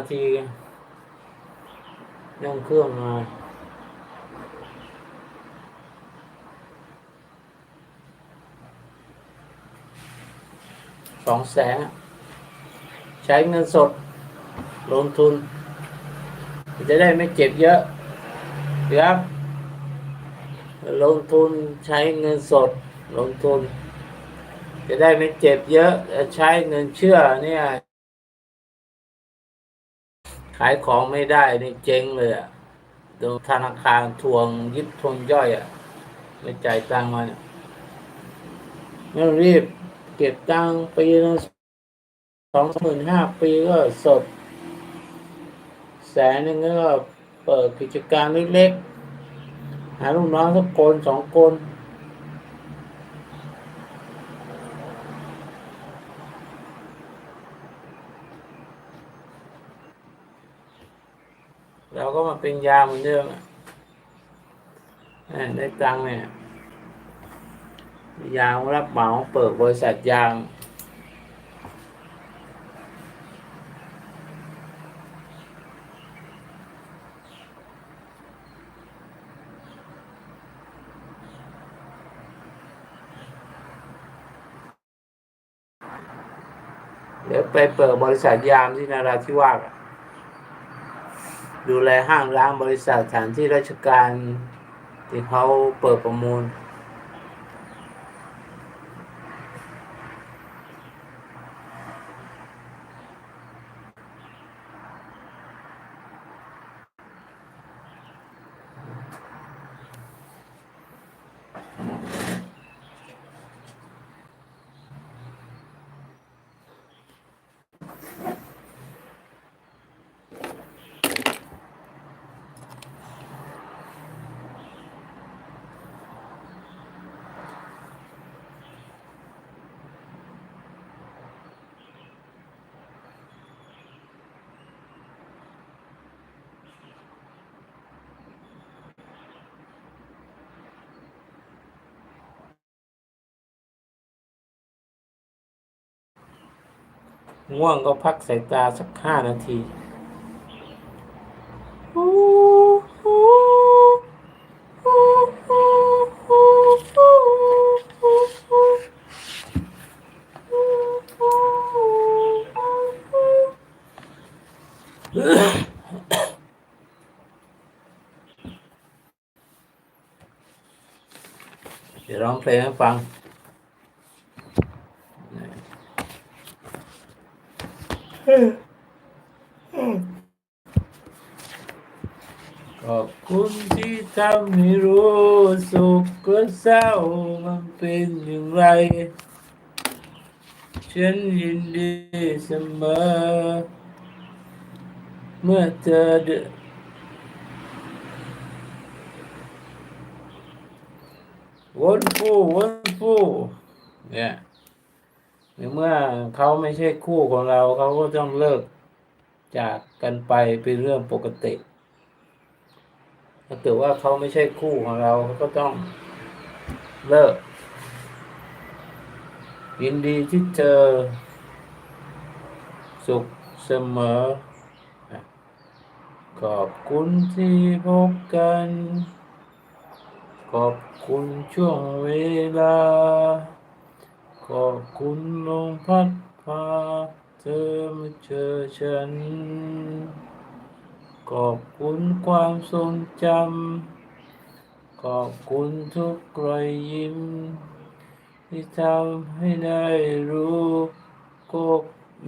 นาทีนั่งเครื่องมาสองแสนใช้เงินสด ลงทุน จะได้ไม่เจ็บเยอะครับลงทุนใช้เงินสด ลงทุน จะได้ไม่เจ็บเยอะ ใช้เงินเชื่อเนี่ย ขายของไม่ได้นี่เจ๊งเลยอะโดนธนาคารทวงยิบทวงย่อยอะไม่จ่ายตังค์มาเนี่ยรีบเก็บตังค์ปีละสองหมื่นห้าปีก็สด แสนนึงก็เปิดกิจการเล็กๆหาลูกน้องสักคนสองคน เราก็มาเป็นยาเหมือนเดิมนี่ได้ตังค์เนี่ยยางรับเหมาเปิดบริษัทยางเดี๋ยวไปเปิดบริษัทยามที่นาราธิวาส ดูแลห้างร้านบริษัทสถานที่ราชการที่เขาเปิดประมูล ง่วงก็พักสายตาสักห้านาทีเดี๋ยวร้องเพลงให้ฟัง ขอบคุณที่ทำให้รู้สุขและเศร้ามันเป็นอย่างไร ฉันยินดีเสมอ เมื่อเธอเดนวนฟูวนฟูเนี่ย ในเมื่อเขาไม่ใช่คู่ของเราเขาก็ต้องเลิกจากกันไปเป็นเรื่องปกติ ถ้าเกิดว่าเขาไม่ใช่คู่ของเราเขาก็ต้องเลิก ยินดีที่เจอ สุขเสมอ ขอบคุณที่พบกัน ขอบคุณช่วงเวลา ขอบคุณลมพัดพาเธอมาเจอฉัน ขอบคุณความทรงจำ ขอบคุณทุกรอยยิ้ม ที่ทำให้ได้รู้ก็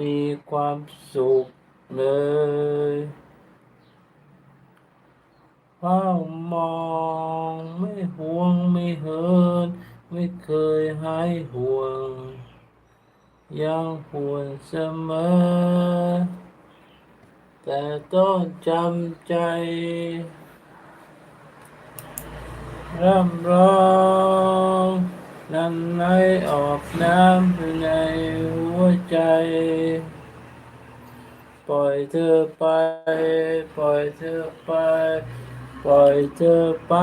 มีความสุขเลยเฝ้ามองไม่ห่วงไม่เหิน ไม่เคยหายห่วง ยังห่วงเสมอ แต่ต้องจำใจ ร่ำร้องน้ำไหลออกน้ำภายในหัวใจ ปล่อยเธอไป ปล่อยเธอไป ปล่อยเธอไป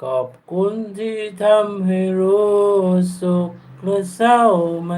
ข อบคุณที่ทำให้รู้สุขและเศร้ามา